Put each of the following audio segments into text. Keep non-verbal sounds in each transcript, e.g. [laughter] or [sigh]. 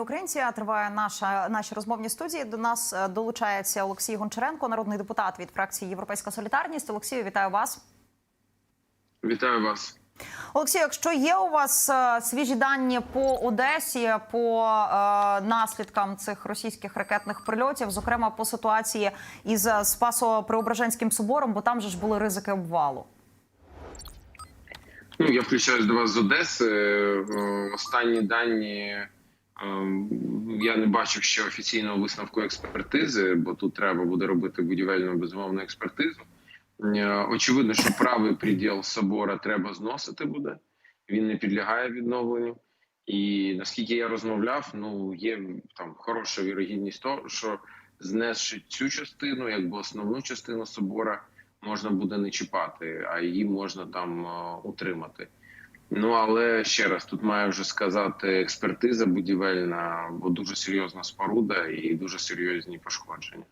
Українці триває наша наші розмовні студії. До нас е, долучається Олексій Гончаренко, народний депутат від фракції Європейська Солідарність. Олексію, вітаю вас. Вітаю вас. Олексію, якщо є у вас е, свіжі дані по Одесі, по е, наслідкам цих російських ракетних прильотів, зокрема по ситуації із Спасо-Преображенським собором, бо там же ж були ризики обвалу. Ну я включаюсь до вас з Одеси. Е, Останні дані е, я не бачив ще офіційного висновку експертизи, бо тут треба буде робити будівельну безумовну експертизу. Е, Очевидно, що правий приділ собора треба зносити буде. Він не підлягає відновленню. І наскільки я розмовляв, ну є там хороша вірогідність того, що знесши цю частину, якби основну частину собора, можна буде не чіпати, а її можна там е, утримати. Ну але ще раз тут має вже сказати експертиза будівельна, бо дуже серйозна споруда і дуже серйозні пошкодження.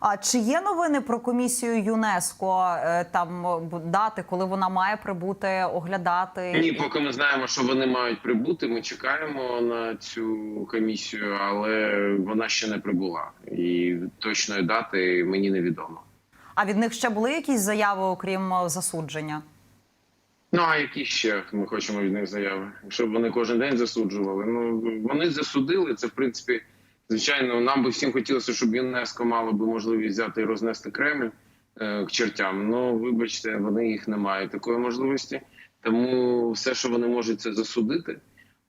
А чи є новини про комісію ЮНЕСКО? е, Там дати, коли вона має прибути, оглядати? Ні, поки ми знаємо, що вони мають прибути. Ми чекаємо на цю комісію, але вона ще не прибула, і точної дати мені невідомо. А від них ще були якісь заяви, окрім засудження? Ну а які ще ми хочемо від них заяви? Щоб вони кожен день засуджували. Ну вони засудили це, в принципі, звичайно. Нам би всім хотілося, щоб ЮНЕСКО мало би можливість взяти і рознести Кремль е, к чертям. Ну вибачте, вони їх не мають такої можливості. Тому все, що вони можуть, це засудити.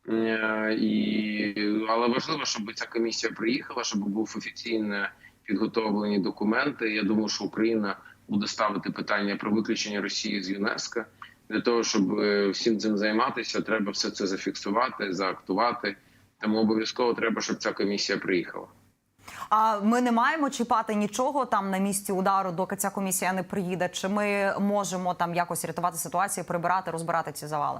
Е, і але важливо, щоб ця комісія приїхала, щоб був офіційно підготовлені документи. Я думаю, що Україна буде ставити питання про виключення Росії з ЮНЕСКО. Для того щоб е, всім цим займатися, треба все це зафіксувати, заактувати. Тому обов'язково треба, щоб ця комісія приїхала. А ми не маємо чіпати нічого там на місці удару, доки ця комісія не приїде. Чи ми можемо там якось рятувати ситуацію, прибирати, розбирати ці завали?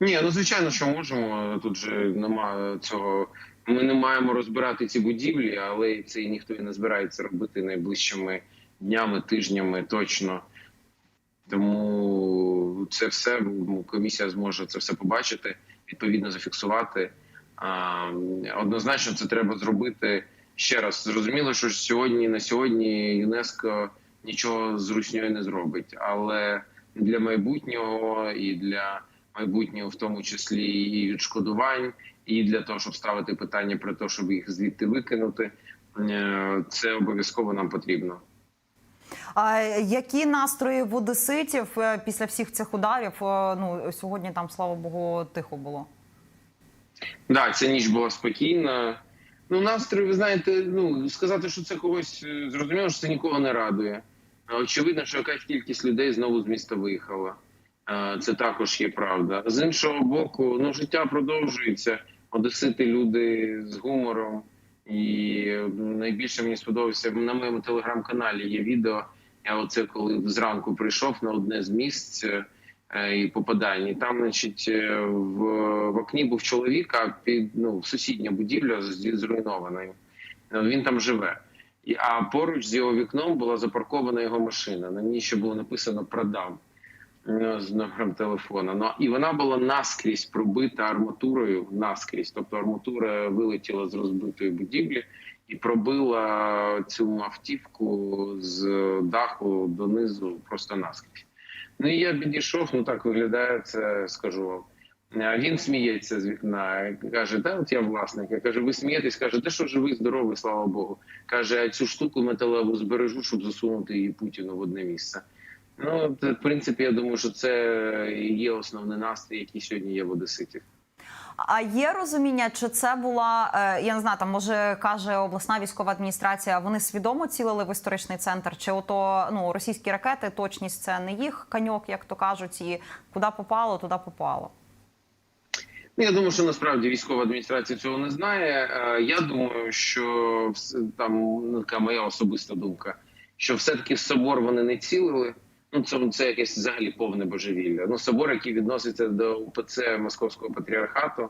Ні, ну звичайно, що можемо. Тут же немає цього. Ми не маємо розбирати ці будівлі, але це і ніхто і не збирається робити найближчими днями, тижнями точно. Тому це все комісія зможе це все побачити, відповідно зафіксувати. А, Однозначно, це треба зробити ще раз. Зрозуміло, що сьогодні на сьогодні ЮНЕСКО нічого з не зробить, але для майбутнього і для майбутнього, в тому числі і відшкодувань, і для того, щоб ставити питання про те, щоб їх звідти викинути, е, це обов'язково нам потрібно. Які настрої в одеситів е, після всіх цих ударів? Е, Ну сьогодні там, слава Богу, тихо було. Да, ця ніч була спокійна. Ну, настрій, ви знаєте, ну сказати, що це когось е, зрозуміло, що це нікого не радує. Очевидно, що якась кількість людей знову з міста виїхала. Це також є правда. З іншого боку, ну життя продовжується. Одесити люди з гумором. І найбільше мені сподобався на моєму телеграм-каналі. Є відео. Я оце коли зранку прийшов на одне з місць е, і попадання. Там, значить, е, в, в окні був чоловік, а під ну сусідня будівля зруйнована. Е, Він там живе. А поруч з його вікном була запаркована його машина. На ній ще було написано Продам з номером телефона. Ну і вона була наскрізь пробита арматурою. Наскрізь, тобто арматура вилетіла з розбитої будівлі і пробила цю автівку з даху донизу просто наскрізь. Ну і я підійшов, ну так виглядає це, скажу вам. Він сміється з вікна, каже: Та от я власник. Я кажу, ви смієтесь, каже, те, що живий, здоровий, слава Богу. Каже, цю штуку металеву збережу, щоб засунути її Путіну в одне місце. Ну, в принципі, я думаю, що це є основний настрій, який сьогодні є в Одеситів. А є розуміння, чи це була е, я не знаю, там може каже обласна військова адміністрація. Вони свідомо цілили в історичний центр? Чи ото ну російські ракети, точність це не їх каньок, як то кажуть, і куди попало, туди попало. Ну, я думаю, що насправді військова адміністрація цього не знає. Е, Я думаю, що там ну, така моя особиста думка, що все-таки в собор вони не цілили. Ну, це, це якесь взагалі повне божевілля. Ну, собор, який відноситься до УПЦ Московського патріархату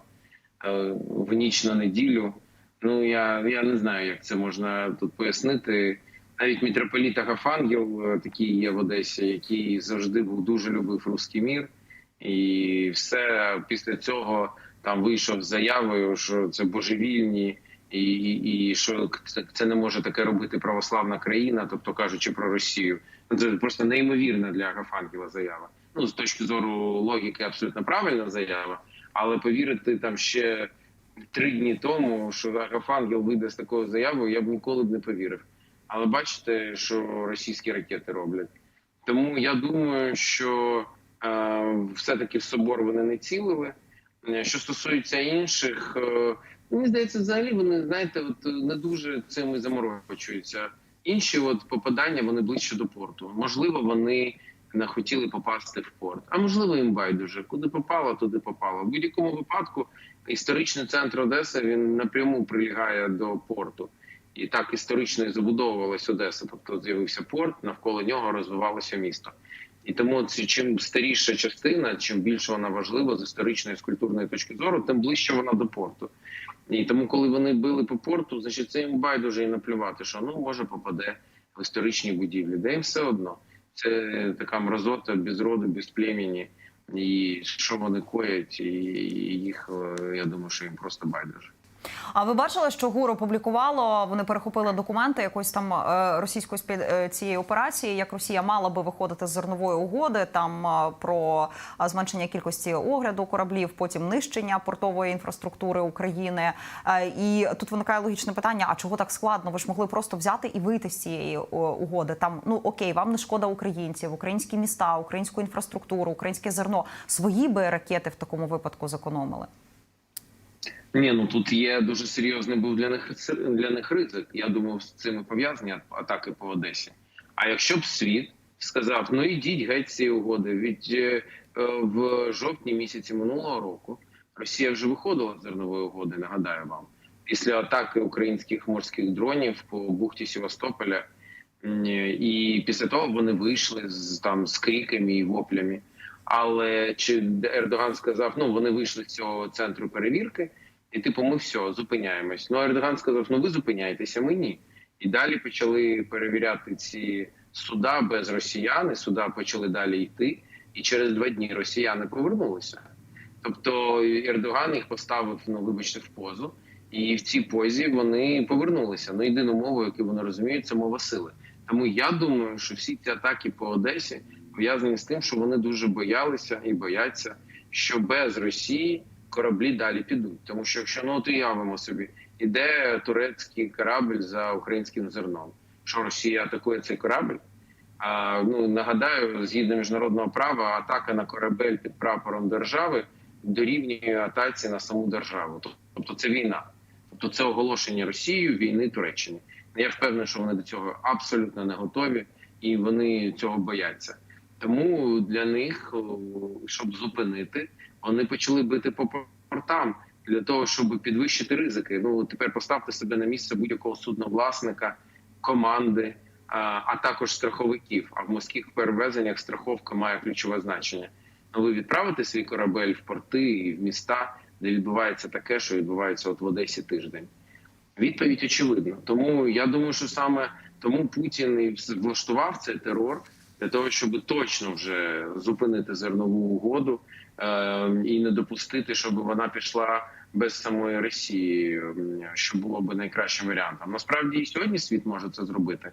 е, в ніч на неділю. Ну я, я не знаю, як це можна тут пояснити. Навіть митрополіт Агафангел, е, такий є в Одесі, який завжди був дуже любив русський мір. І все після цього там вийшов з заявою, що це божевільні, і, і, що це, це не може таке робити православна країна, тобто кажучи про Росію. Ну, Це просто неймовірна для Агафангела заява. Ну з точки зору логіки, абсолютно правильна заява, але повірити там ще три дні тому, що Агафангел вийде з такою заявою, я б ніколи б не повірив. Але бачите, що російські ракети роблять. Тому я думаю, що е, все-таки в собор вони не цілили. Е, Що стосується інших, е, мені здається, взагалі вони знаєте, от е, не дуже цим і заморочуються. Інші от попадання вони ближче до порту. Можливо, вони не хотіли попасти в порт, а можливо, їм байдуже. Куди попало, туди попало. В будь-якому випадку історичний центр Одеси він напряму прилягає до порту. І так історично і забудовувалась Одеса. Тобто з'явився порт, навколо нього розвивалося місто. І тому ці- чим старіша частина, чим більше вона важлива з історичної з культурної точки зору, тим ближче вона до порту. І тому, коли вони били по порту, значить це їм байдуже і наплювати, що ну може попаде в історичні будівлі. Де їм все одно. Це така мразота без роду, без племені. І що вони коять, і їх е, я думаю, що їм просто байдуже. А ви бачили, що ГУР опублікувало? Вони перехопили документи якоїсь там е, російської спі- е, цієї операції, як Росія мала би виходити з зернової угоди, там е, про зменшення кількості огляду кораблів, потім нищення портової інфраструктури України. І тут виникає логічне питання: а чого так складно? Ви ж могли просто взяти і вийти з цієї угоди? Там ну окей, вам не шкода українців, українські міста, українську інфраструктуру, українське зерно. Свої би ракети в такому випадку зекономили. Ні, ну тут є дуже серйозний був для них для них ризик. Я думав, з цим пов'язані атаки по Одесі. А якщо б світ сказав: ну ідіть геть цієї угоди, від е, е, в жовтні місяці минулого року Росія вже виходила з зернової угоди. Нагадаю вам, після атаки українських морських дронів по бухті Севастополя, і після того вони вийшли з там з криками і воплями. Але чи Ердоган сказав, ну вони вийшли з цього центру перевірки, і типу, ми все зупиняємось. Ну Ердоган сказав: ну ви зупиняєтеся, ми ні. І далі почали перевіряти ці суда без росіян. і Суда почали далі йти. І через два дні росіяни повернулися. Тобто Ердоган їх поставив, ну вибачте, в позу, і в цій позі вони повернулися. Ну єдину мову, яку вони розуміють, це мова сили. Тому я думаю, що всі ці атаки по Одесі пов'язані з тим, що вони дуже боялися і бояться, що без Росії кораблі далі підуть. Тому що якщо ну от уявимо собі, іде турецький корабль за українським зерном, що Росія атакує цей корабль. А ну нагадаю, згідно міжнародного права, атака на корабель під прапором держави дорівнює атаці на саму державу. Тобто це війна, тобто це оголошення Росією війни Туреччині. Я впевнений, що вони до цього абсолютно не готові і вони цього бояться. Тому для них, щоб зупинити, вони почали бити по портам для того, щоб підвищити ризики. Ну тепер поставте себе на місце будь-якого судновласника, команди, а, а також страховиків. А в морських перевезеннях страховка має ключове значення. Ну, ви відправите свій корабель в порти і в міста, де відбувається таке, що відбувається от в Одесі тиждень. Відповідь очевидна. Тому я думаю, що саме тому Путін і влаштував цей терор для того, щоб точно вже зупинити зернову угоду е, і не допустити, щоб вона пішла без самої Росії, що було б найкращим варіантом. Насправді і сьогодні світ може це зробити.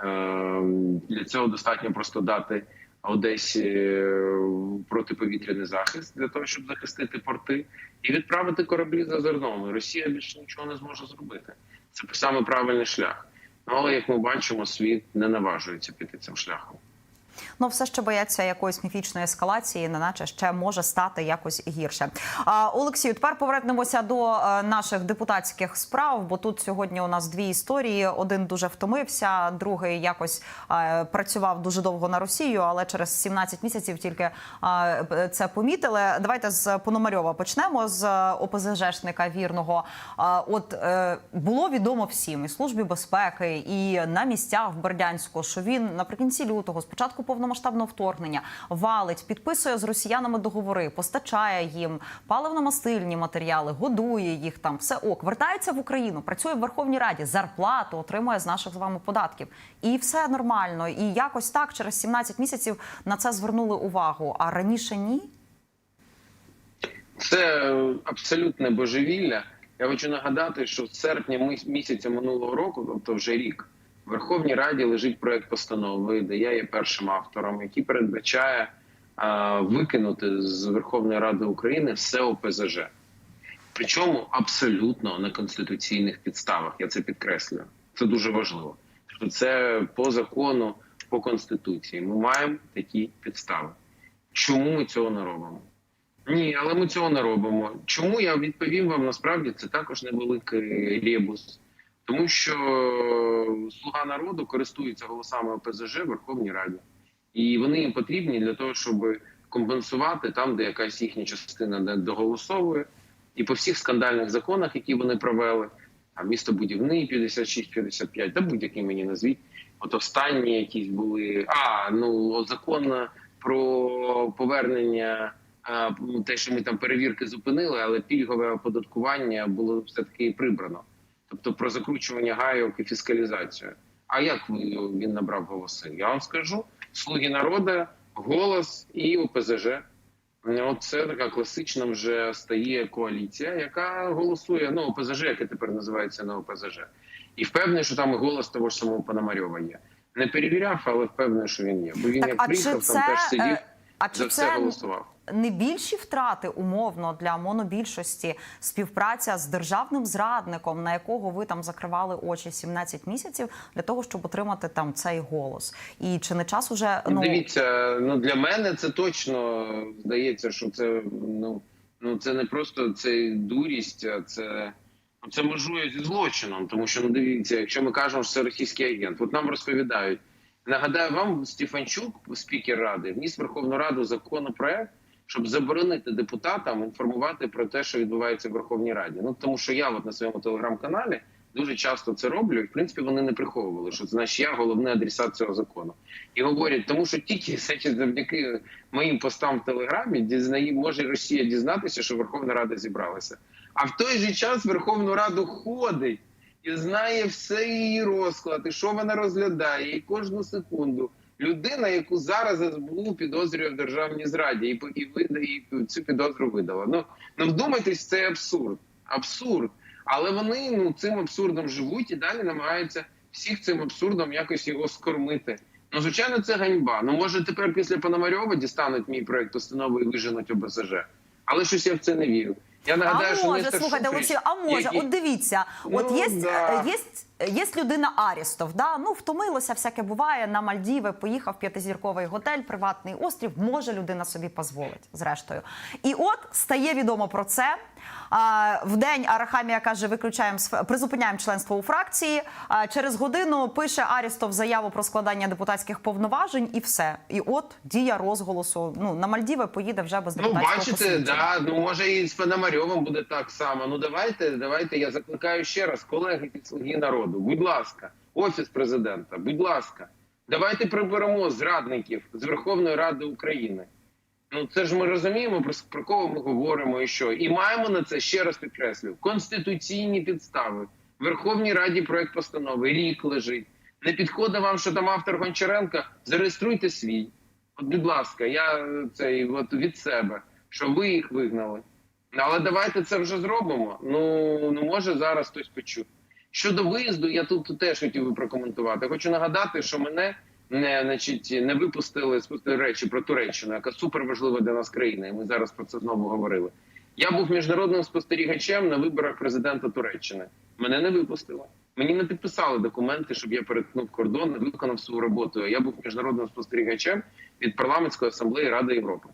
Е, для цього достатньо просто дати Одесі е, протиповітряний захист для того, щоб захистити порти, і відправити кораблі за зерном. Росія більше нічого не зможе зробити. Це саме правильний шлях. Ну, але як ми бачимо, світ не наважується піти цим шляхом. Ну, все ще бояться якоїсь міфічної ескалації, неначе ще може стати якось гірше. А, Олексію, тепер повернемося до е, наших депутатських справ, бо тут сьогодні у нас дві історії. Один дуже втомився, другий якось е, працював дуже довго на Росію, але через 17 місяців тільки е, це помітили. Давайте з Пономарьова почнемо з ОПЗЖшника вірного. От було відомо всім і службі безпеки, і на місцях в Бердянську, що він наприкінці лютого, спочатку повномасштабного вторгнення, валить, підписує з росіянами договори, постачає їм паливно-мастильні матеріали, годує їх там, все ок, вертається в Україну, працює в Верховній Раді, зарплату отримує з наших з вами податків, і все нормально. І якось так через 17 місяців на це звернули увагу. А раніше ні. Це абсолютне божевілля. Я хочу нагадати, що з серпня місяця минулого року, тобто вже рік, в Верховній Раді лежить проект постанови, де я є першим автором, який передбачає а, викинути з Верховної Ради України все ОПЗЖ. Причому абсолютно на конституційних підставах. Я це підкреслюю. Це дуже важливо. Що це по закону, по конституції. Ми маємо такі підстави. Чому ми цього не робимо? Ні, але ми цього не робимо. Чому я відповім вам насправді це також невеликий ребус, тому що слуга народу користується голосами ОПЗЖ в Верховній Раді, і вони їм потрібні для того, щоб компенсувати там, де якась їхня частина не доголосовує, і по всіх скандальних законах, які вони провели, а містобудівний 56-55, та будь-який мені назвіть. От останні якісь були. А ну закон про повернення. Те, що ми там перевірки зупинили, але пільгове оподаткування було все таки прибрано. Тобто про закручування гайок і фіскалізацію. А як він набрав голоси? Я вам скажу: слуги народу, голос і ОПЗЖ. Оце така класична вже стає коаліція, яка голосує. Ну ОПЗЖ, яке тепер називається не ОПЗЖ. І впевнений, що там і голос того ж самого Пономарьова є. Не перевіряв, але впевнений, що він є. Бо він Так, як приїхав, там теж сидів, е, а за все це голосував. Не більші втрати умовно для монобільшості співпраця з державним зрадником, на якого ви там закривали очі 17 місяців для того, щоб отримати там цей голос? І чи не час уже ну Дивіться, ну для мене це точно здається, що це ну, ну це не просто це дурість, а це, ну, це межує зі злочином. Тому що ну дивіться, якщо ми кажемо, що це російський агент, от нам розповідають. Нагадаю вам, Стефанчук, спікер ради, вніс Верховну Раду законопроект, щоб заборонити депутатам інформувати про те, що відбувається в Верховній Раді. Ну тому що я, от на своєму телеграм-каналі, дуже часто це роблю, і в принципі вони не приховували, що значить я головний адресат цього закону. І говорять, тому що тільки завдяки моїм постам в телеграмі дізнає, може Росія дізнатися, що Верховна Рада зібралася. А в той же час Верховну Раду ходить і знає все її розклад, і що вона розглядає, і кожну секунду. Людина, яку зараз СБУ підозрює в державній зраді, і, і, і цю підозру видала. Ну, ну вдумайтесь, це абсурд. Абсурд. Але вони ну цим абсурдом живуть і далі намагаються всіх цим абсурдом якось його скормити. Ну, звичайно, це ганьба. Ну, може, тепер після Пономарьова дістануть мій проект постанови і виженуть ОБСЖ. Але щось я в це не вірю. Я нагадаю, а що може, слухайте, Шуфрич, а може, який- от дивіться, от Ну, є, да. є, є людина Арістов, да? ну втомилося, всяке буває, на Мальдіви поїхав п'ятизірковий готель, приватний острів, може людина собі дозволить, зрештою. І от стає відомо про це. В день Арахамія каже, виключаємо призупиняємо членство у фракції. Через годину пише Арістов заяву про складання депутатських повноважень і все. І от дія розголосу. Ну на Мальдіви поїде вже без Ну, бачите, посвідчення. да, ну може і з Пономарьовим буде так само. Ну давайте, давайте. Я закликаю ще раз, колеги під слуги народу. Будь ласка, офіс президента, будь ласка, давайте приберемо зрадників з Верховної Ради України. Ну це ж ми розуміємо про, кого ми говоримо і що. І маємо на це ще раз підкреслюю конституційні підстави. В Верховній Раді проект постанови рік лежить. Не підходить вам, що там автор Гончаренка. Зареєструйте свій. От, будь ласка, я е, цей от від себе, що ви їх вигнали. Але давайте це вже зробимо. Ну ну може зараз хтось почує. Щодо виїзду, я тут теж хотів би прокоментувати. Хочу нагадати, що мене не значить не випустили речі про Туреччину, яка супер важлива для нас країна. І ми зараз про це знову говорили. Я був міжнародним спостерігачем на виборах президента Туреччини. Мене не випустили. Мені не підписали документи, щоб я перетнув кордон, не виконав свою роботу. Я був міжнародним спостерігачем від парламентської асамблеї Ради Європи.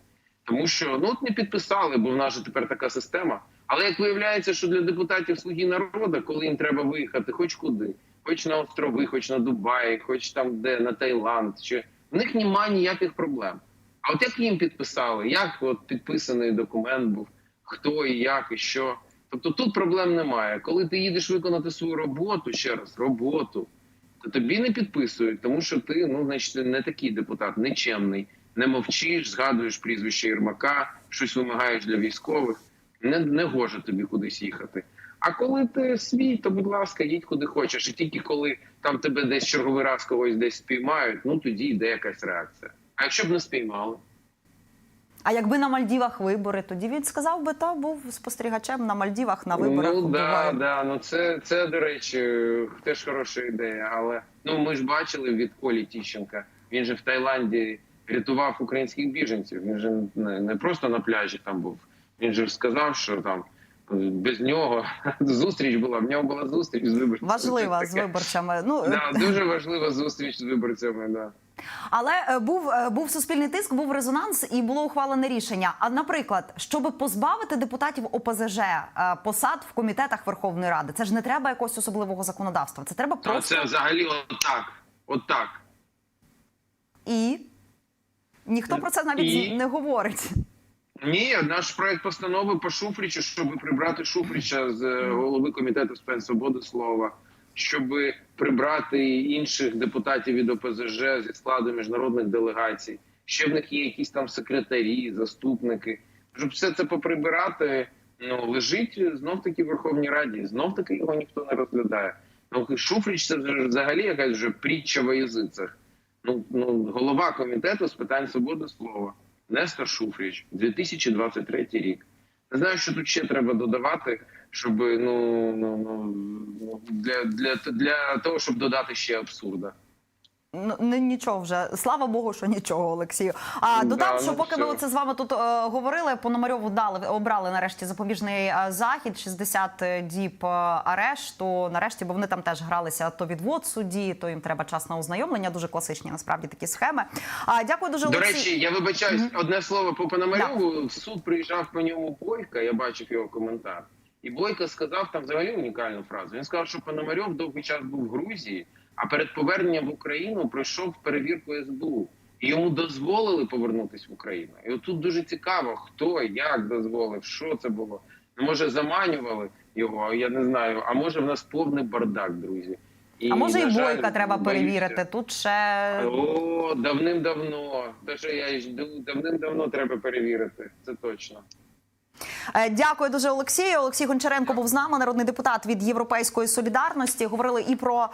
Тому що ну от не підписали, бо в нас же тепер така система. Але як виявляється, що для депутатів слуги народу, коли їм треба виїхати, хоч куди, хоч на острови, хоч на Дубаї, хоч там де на Таїланд, чи в них немає ніяких проблем. А от як їм підписали, як от підписаний документ був, хто і як, і що. Тобто тут проблем немає. Коли ти їдеш виконати свою роботу, ще раз роботу, то тобі не підписують, тому що ти ну значить не такий депутат, нечемний, не мовчиш, згадуєш прізвище Єрмака, щось вимагаєш для військових. Не, не гоже тобі кудись їхати. А коли ти свій, то будь ласка, їдь куди хочеш. І тільки коли там тебе десь черговий раз когось десь спіймають, ну тоді йде якась реакція. А якщо б не спіймали? А якби на Мальдівах вибори, тоді він сказав би, та був спостерігачем на Мальдівах на виборах. Ну да, да. Ну це, це до речі, теж хороша ідея. Але ну ми ж бачили від Колі Тіщенка. Він же в Таїланді рятував українських біженців. Він же не, не просто на пляжі там був. Він же ж сказав, що там без нього [laughs] зустріч була. В нього була зустріч з виборцями. Важлива з виборцями. Ну Да, дуже [laughs] важлива зустріч з виборцями. Да. Але е, був, е, був суспільний тиск, був резонанс і було ухвалене рішення. А наприклад, щоб позбавити депутатів ОПЗЖ е, посад в комітетах Верховної Ради, це ж не треба якогось особливого законодавства. Це треба просто це взагалі отак. Отак. і ніхто про це навіть І? не говорить. Ні, наш проект постанови по Шуфричу, щоб прибрати Шуфрича з е, голови комітету з питань свободи слова, щоб прибрати інших депутатів від ОПЗЖ зі складу міжнародних делегацій. Ще в них є якісь там секретарі, заступники. Щоб все це поприбирати, ну лежить знов таки в Верховній Раді. Знов таки його ніхто не розглядає. Ну Шуфрич це взагалі якась вже притча в язицях. Ну, ну голова комітету з питань свободи слова. Нестор Шуфріч, 2023 рік. Не знаю, що тут ще треба додавати, щоб ну, ну, ну для, для, для того, щоб додати ще абсурда. Ну нічого вже. Слава Богу, що нічого, Олексію. А Да, додам, ну, що поки ми все. оце з вами тут е, говорили, Пономарьову дали обрали нарешті запобіжний е, захід, 60 діб е, арешту. Нарешті, бо вони там теж гралися то відвод судді, то їм треба час на ознайомлення. Дуже класичні насправді такі схеми. А дякую дуже До Олексій. речі, я вибачаюсь, одне слово по Пономарьову. В суд приїжджав по ньому Бойка, я бачив його коментар. І Бойко сказав там взагалі унікальну фразу. Він сказав, що Пономарьов довгий час був в Грузії, а перед поверненням в Україну пройшов перевірку СБУ. І йому дозволили повернутися в Україну. І отут дуже цікаво, хто як дозволив, що це було. Ну, Може, заманювали його, я не знаю. А може, в нас повний бардак, друзі. І, А може, і жаль, бойка треба боюся. перевірити. Тут ще О, давним-давно. Те, що я й жду, давним-давно треба перевірити. Це точно. Е, Дякую дуже, Олексію. Олексій Гончаренко був з нами, народний депутат від Європейської солідарності. Говорили і про